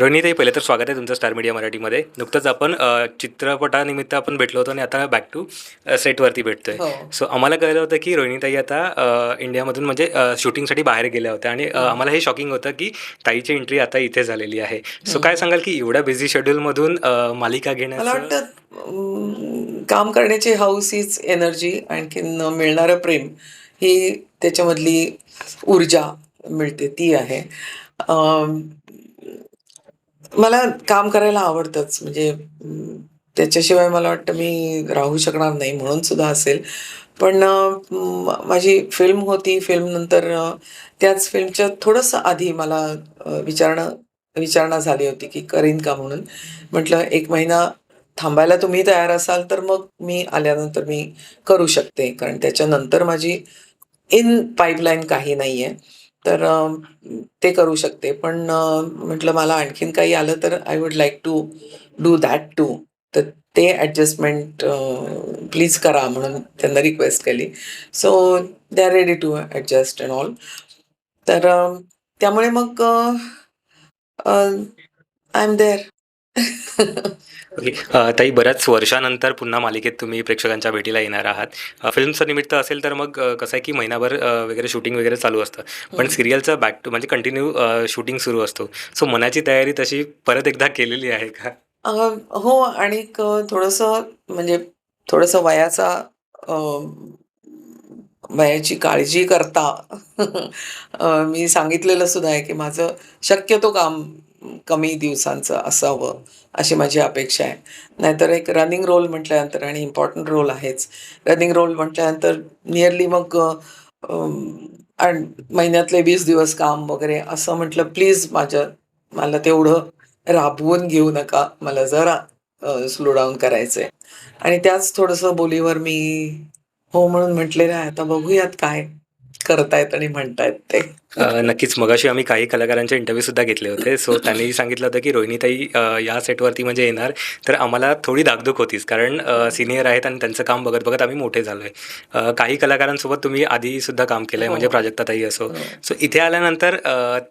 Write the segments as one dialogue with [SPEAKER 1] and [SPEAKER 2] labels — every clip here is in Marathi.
[SPEAKER 1] रोहिणीताई पहिले तर स्वागत आहे तुमचं स्टार मीडिया मराठीमध्ये. नुकतंच आपण चित्रपटानिमित्त आपण भेटलो होतो आणि आता बॅक टू सेटवरती भेटतोय.
[SPEAKER 2] हो.
[SPEAKER 1] सो आम्हाला कळलं होतं की रोहिणीताई आता इंडियामधून म्हणजे शूटिंगसाठी बाहेर गेल्या होत्या आणि अ, आम्हाला हे शॉकिंग होतं की ताईची एंट्री आता इथे झालेली आहे. सो काय सांगाल की एवढ्या बिझी शेड्यूलमधून मालिका
[SPEAKER 2] मला
[SPEAKER 1] घेण्याचं
[SPEAKER 2] काम करण्याची हाऊस हीच एनर्जी आणखीन मिळणारं प्रेम ही त्याच्यामधली ऊर्जा मिळते ती आहे. मला काम करायला आवडतंच. म्हणजे त्याच्याशिवाय मला वाटतं मी राहू शकणार नाही म्हणून सुद्धा असेल. पण माझी फिल्म होती. फिल्मनंतर त्याच फिल्मच्या थोडंसं आधी मला विचारणं विचारणा झाली होती की करीन का म्हणून. म्हटलं एक महिना थांबायला तुम्ही तयार असाल तर मग मी आल्यानंतर मी करू शकते. कारण त्याच्यानंतर माझी इन पाईपलाईन काही नाही आहे तर ते करू शकते. पण म्हटलं मला आणखीन काही आलं तर I would like to do that too तर ते ॲडजस्टमेंट प्लीज करा म्हणून त्यांना रिक्वेस्ट केली. So they are ready to adjust and all तर त्यामुळे मग आय एम देअर
[SPEAKER 1] ओके ताई बऱ्याच वर्षानंतर पुन्हा मालिकेत तुम्ही प्रेक्षकांच्या भेटीला येणार आहात. फिल्मचं निमित्त असेल तर मग कसं आहे की महिनाभर वगैरे शूटिंग वगैरे चालू असतं. पण सिरियलचं बॅक टू म्हणजे कंटिन्यू शूटिंग सुरू असतो. सो मनाची तयारी तशी परत एकदा केलेली आहे का?
[SPEAKER 2] हो आणि थोडंसं म्हणजे थोडंसं वयाचा वयाची काळजी करता. मी सांगितलेलं सुद्धा आहे की माझं शक्यतो काम कमी दिवसांचं असावं अशी माझी अपेक्षा आहे. नाहीतर एक रनिंग रोल म्हटल्यानंतर आणि इम्पॉर्टंट रोल आहेच. रनिंग रोल म्हटल्यानंतर नियरली मग महिन्यातले वीस दिवस काम वगैरे असं म्हटलं प्लीज माझ्या मला तेवढं राबवून घेऊ नका. मला जरा स्लो डाऊन करायचं आहे आणि त्याच थोडंसं बोलीवर मी हो म्हणून म्हटलेलं आहे. आता बघूयात काय करतायत आणि म्हणतायत ते.
[SPEAKER 1] नक्कीच. मगाशी आम्ही काही कलाकारांचे इंटरव्ह्यू सुद्धा घेतले होते. सो त्यांनी सांगितलं होतं की रोहिणीताई या सेटवरती म्हणजे येणार. तर आम्हाला थोडी धाकधूक होतीच कारण सिनियर आहेत आणि त्यांचं काम बघत बघत आम्ही मोठे झालो आहे काही कलाकारांसोबत तुम्ही आधी सुद्धा काम केलं आहे
[SPEAKER 2] हो.
[SPEAKER 1] म्हणजे प्राजक्ताताई असो.
[SPEAKER 2] हो.
[SPEAKER 1] सो इथे आल्यानंतर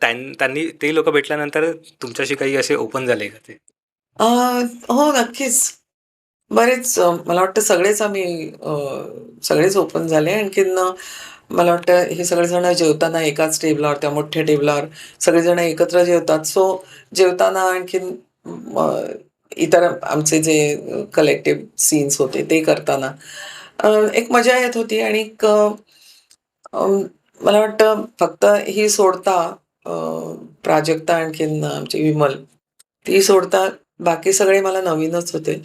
[SPEAKER 1] त्यांनी ते लोक भेटल्यानंतर तुमच्याशी काही असे ओपन झाले का ते?
[SPEAKER 2] हो नक्कीच. बरेच मला वाटतं सगळेच आम्ही सगळेच ओपन झाले. आणखीन मला वाटतं हे सगळेजण जेवताना एकाच टेबलावर त्या मोठ्या टेबलावर सगळेजण एकत्र जेवतात. सो जेवताना आणखीन इतर आमचे जे कलेक्टिव्ह सीन्स होते ते करताना एक मजा येत होती. आणि मला वाटतं फक्त ही सोडता प्राजक्ता आणखीन आमची विमल ती सोडता बाकी सगळे मला नवीनच होते.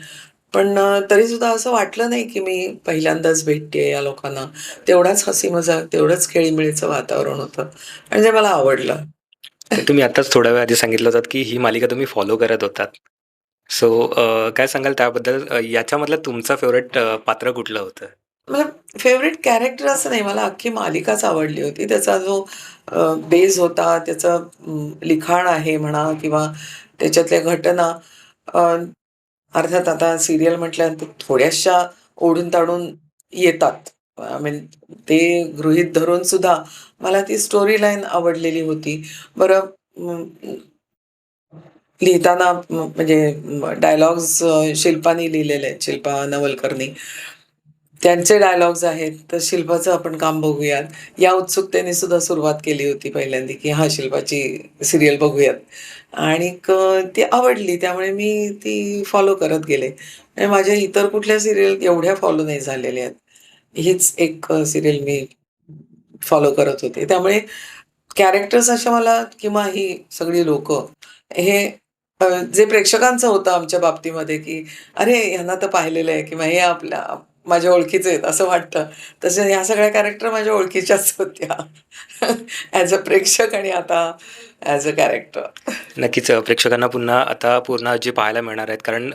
[SPEAKER 2] पण तरीसुद्धा असं वाटलं नाही की मी पहिल्यांदाच भेटते या लोकांना. तेवढाच हसी मजाक तेवढंच खेळीमेळीचं वातावरण होतं. आणि जे मला आवडलं.
[SPEAKER 1] तुम्ही आत्ताच थोड्या वेळ आधी सांगितलं होतं की ही मालिका तुम्ही फॉलो करत होतात. सो काय सांगाल त्याबद्दल? याच्यामधलं तुमचं फेवरेट पात्र कुठलं होतं?
[SPEAKER 2] मला फेवरेट कॅरेक्टर असं नाही. मला अख्खी मालिकाच आवडली होती. त्याचा जो बेस होता त्याचं लिखाण आहे म्हणा किंवा त्याच्यातल्या घटना अर्थात आता सिरियल म्हटल्यानंतर थोड्याशा ओढून ताडून येतात. आय मीन ते गृहीत धरून सुद्धा मला ती स्टोरी लाईन आवडलेली होती. बरं लिहिताना म्हणजे डायलॉग्स शिल्पानी लिहिलेले आहेत शिल्पा नवलकरनी. त्यांचे डायलॉग्स आहेत तर शिल्पाचं आपण काम बघूयात. या उत्सुकतेने सुद्धा सुरुवात केली होती पहिल्यांदा की हा शिल्पाची सिरियल बघूयात. आणि ती आवडली त्यामुळे मी ती फॉलो करत गेले. आणि माझ्या इतर कुठल्या सिरियल एवढ्या फॉलो नाही झालेल्या आहेत. हीच एक सिरियल मी फॉलो करत होते. त्यामुळे कॅरेक्टर्स अशा मला किंवा ही सगळी लोक हे जे प्रेक्षकांचं होतं आमच्या बाबतीमध्ये की अरे ह्यांना तर पाहिलेलं आहे किंवा हे आपल्या माझ्या ओळखीचे आहेत असं वाटतं. तसे ह्या सगळ्या कॅरेक्टर माझ्या ओळखीच्याच होत्या. ॲज अ प्रेक्षक आणि आता ॲज अ कॅरेक्टर
[SPEAKER 1] नक्कीच प्रेक्षकांना पुन्हा आता पूर्ण आजी पाहायला मिळणार आहेत कारण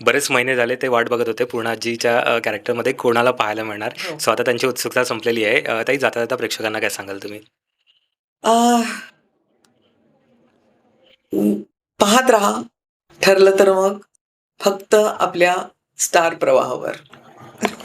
[SPEAKER 1] बरेच महिने झाले ते वाट बघत होते पूर्ण आजीच्या अ, कॅरेक्टरमध्ये कोणाला पाहायला मिळणार.
[SPEAKER 2] हो.
[SPEAKER 1] सो आता त्यांची उत्सुकता संपलेली आहे. ताई जाता जाता प्रेक्षकांना काय सांगाल तुम्ही?
[SPEAKER 2] पाहत राहा. ठरलं तर मग फक्त आपल्या स्टार प्रवाहावर.